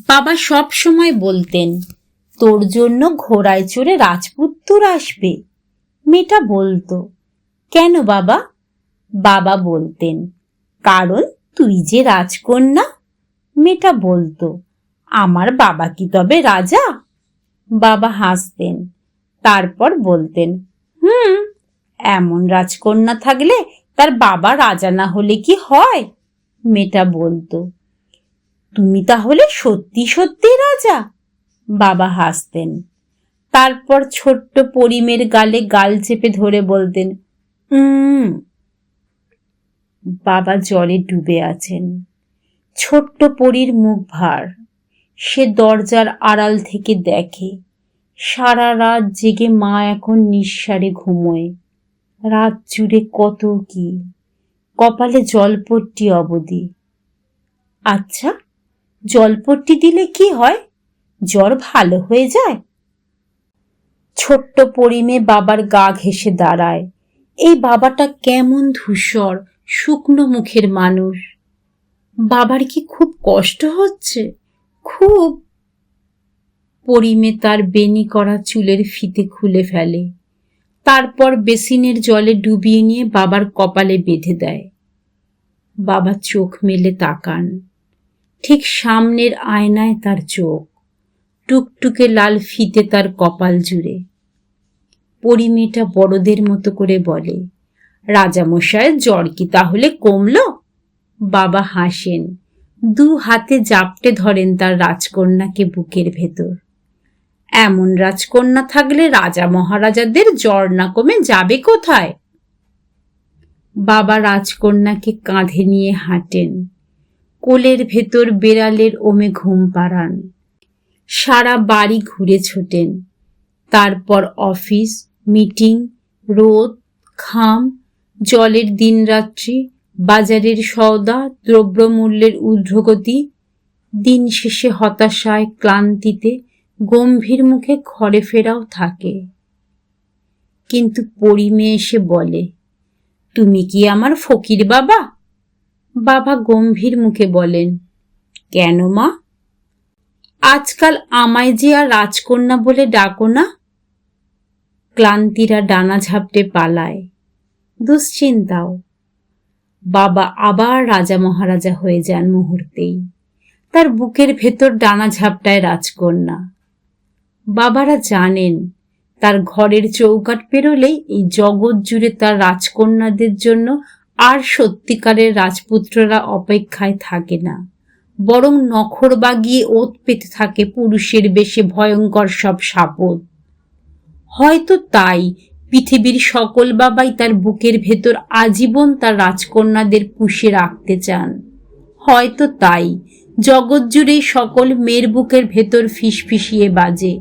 বাবা সব সময় বলতেন, তোর জন্য ঘোড়ায় চড়ে রাজপুত্তর আসবে। মেয়েটা বলতো, কেন বাবা? বাবা বলতেন, কারণ তুই যে রাজকন্যা। মেয়েটা বলতো, আমার বাবা কি তবে রাজা? বাবা হাসতেন, তারপর বলতেন, হুম, এমন রাজকন্যা থাকলে তার বাবা রাজা না হলে কি হয়? মেয়েটা বলতো তুমি তাহলে সত্যি সত্যি রাজা? বাবা হাসতেন। তারপর ছোট্ট পরিমের গালে গাল চেপে ধরে বলতেন, উম। বাবা জলে ডুবে আছেন। ছোট্ট পরীর মুখ ভার। সে দরজার আড়াল থেকে দেখে, সারা রাত জেগে মা এখন নিঃসারে ঘুমোয়। রাত জুড়ে কত কি, কপালে জলপট্টি অবধি। আচ্ছা জলপট্টি দিলে কি হয়? জ্বর ভালো হয়ে যায়। ছোট্ট পরিমে বাবার গা ঘেসে দাঁড়ায়। এই বাবাটা কেমন ধূসর, শুকনো মুখের মানুষ। বাবার কি খুব কষ্ট হচ্ছে? খুব। পরিমে তার বেনি করা চুলের ফিতে খুলে ফেলে। তারপর বেসিনের জলে ডুবিয়ে নিয়ে বাবার কপালে বেঁধে দেয়। বাবা চোখ মেলে তাকান। ঠিক সামনের আয়নায় তার চোখ। টুকটুকে লাল ফিতে তার কপাল জুড়ে। পরিমেটা বড়দের মতো করে বলে রাজামশায়ের জ্বর কি তাহলে কমল? বাবা হাসেন, দু হাতে জাপটে ধরেন তার রাজকন্যাকে বুকের ভেতর। এমন রাজকন্যা থাকলে রাজা মহারাজাদের জ্বর না কমে যাবে কোথায়? বাবা রাজকন্যাকে কাঁধে নিয়ে হাঁটেন। কোলের ভেতর বেড়ালের ওমে ঘুম পাড়ান। সারা বাড়ি ঘুরে ছোটেন। তারপর অফিস, মিটিং, রোদ, খাম, জলের দিনরাত্রি, বাজারের সওদা, দ্রব্যমূল্যের ঊর্ধ্বগতি, দিন শেষে হতাশায় ক্লান্তিতে গম্ভীর মুখে ঘরে ফেরাও থাকে। কিন্তু পরিমে এসে বলে, তুমি কি আমার ফকির বাবা? বাবা গম্ভীর মুখে বলেন, কেন মা? আজকাল আমায় যে আর রাজকন্যা বলে ডাকো না? ক্লান্তিরা ডানা ঝাপটে পালায়। দুশ্চিন্তাও। বাবা আবার রাজা মহারাজা হয়ে যান মুহূর্তেই। তার বুকের ভেতর ডানা ঝাপটায় রাজকন্যা। বাবারা জানেন, তার ঘরের চৌকাট পেরোলেই এই জগৎ জুড়ে তার রাজকন্যাদের জন্য আর সত্যিকারের রাজপুত্ররা অপেক্ষায় থাকে না। বরং নখর বাগিয়ে ওত পেতে থাকে পুরুষের বেশে ভয়ঙ্কর সব সাপদ। হয়তো তাই পৃথিবীর সকল বাবাই তার বুকের ভেতর আজীবন তার রাজকন্যাদের পুষে রাখতে চান। হয়তো তাই জগৎ জুড়েই সকল মেয়ের বুকের ভেতর ফিসফিসিয়ে বাজে।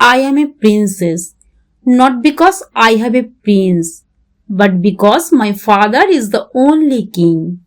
I am a princess not because I have a prince but because my father is the only king.